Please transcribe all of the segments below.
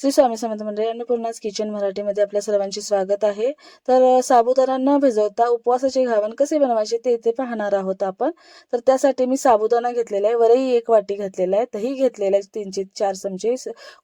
श्री स्वामी समर्थ मंडळी अन्नपूर्णाच किचन मराठीमध्ये आपल्या सर्वांचे स्वागत आहे. तर साबुदाणा न भिजवता उपवासाचे घावण कसे बनवायचे ते इथे पाहणार आहोत आपण. तर त्यासाठी मी साबुदाणा घेतलेला आहे वरही एक वाटी घेतलेला आहे दही घेतलेलं आहे तीनशे चार चमचे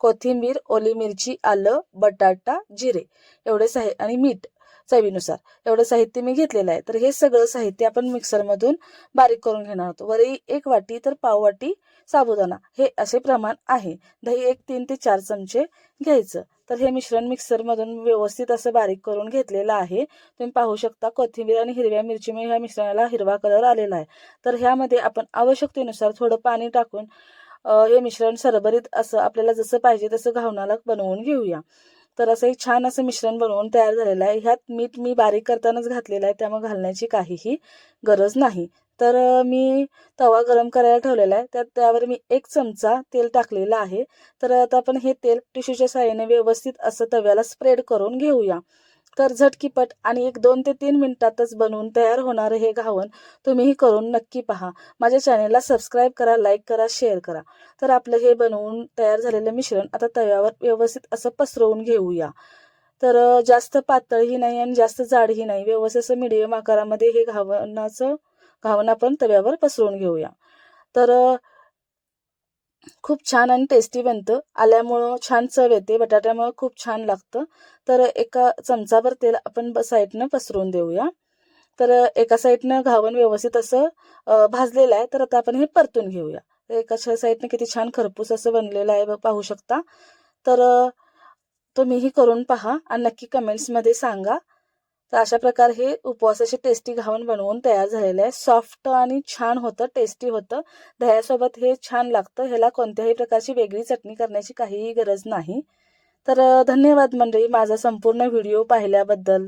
कोथिंबीर ओली मिरची आलं बटाटा जिरे एवढेच आहे. आणि मीठ चवीनुसार. एवढं साहित्य मी घेतलेलं आहे. तर हे सगळं साहित्य आपण मिक्सरमधून बारीक करून घेणार आहोत. वरही एक वाटी तर पाव वाटी साबुदाणा. हे असे प्रमाण आहे. दही एक तीन ते चार चमचे घ्यायचं. तर हे मिश्रण मिक्सरमधून व्यवस्थित असं बारीक करून घेतलेलं आहे. तुम्ही पाहू शकता कोथिंबीर आणि हिरव्या मिरचीमुळे ह्या मिश्रणाला हिरवा कलर आलेला आहे. तर ह्यामध्ये आपण आवश्यकतेनुसार थोडं पाणी टाकून हे मिश्रण सरभरीत असं आपल्याला जसं पाहिजे तसं घावणाला बनवून घेऊया. तर असं एक छान असं मिश्रण बनवून तयार झालेलं आहे. ह्यात मीठ मी बारीक करतानाच घातलेलं आहे त्यामुळे घालण्याची काहीही गरज नाही. तर मी तवा गरम करायला ठेवलेला आहे. त्यात त्यावर मी एक चमचा तेल टाकलेलं आहे. तर आता आपण हे तेल टिश्यूच्या साह्याने व्यवस्थित असं तव्याला स्प्रेड करून घेऊया. तर झटकीपट आणि एक दोन ते तीन मिनिटातच बनवून तयार होणारं हे घावन तुम्हीही करून नक्की पहा. माझ्या चॅनेलला सबस्क्राईब करा लाईक करा शेअर करा. तर आपलं हे बनवून तयार झालेलं मिश्रण आता तव्यावर व्यवस्थित असं पसरवून घेऊया. तर जास्त पातळही नाही आणि जास्त जाडही नाही. व्यवस्थित असं मिडियम आकारामध्ये हे घावणाचं घावन आपण तव्यावर पसरवून घेऊया. तर खूप छान आणि टेस्टी बनतं. आल्यामुळं छान चव येते बटाट्यामुळं खूप छान लागतं. तर एका चमचाभर तेल आपण ब साईडनं पसरवून देऊया. तर एका साईडनं घावण व्यवस्थित असं भाजलेलं आहे. तर आता आपण हे परतून घेऊया. तर एका साईडनं किती छान खरपूस असं बनलेलं आहे पाहू शकता. तर तुम्हीही करून पहा आणि नक्की कमेंट्समध्ये सांगा. तर अशा प्रकारे हे उपवासाचे टेस्टी घावण बनवून तयार झालेलं आहे. सॉफ्ट आणि छान होतं टेस्टी होतं. दह्यासोबत हे छान लागतं. ह्याला कोणत्याही प्रकारची वेगळी चटणी करण्याची काहीही गरज नाही. तर धन्यवाद मंडळी माझा संपूर्ण व्हिडिओ पाहिल्याबद्दल.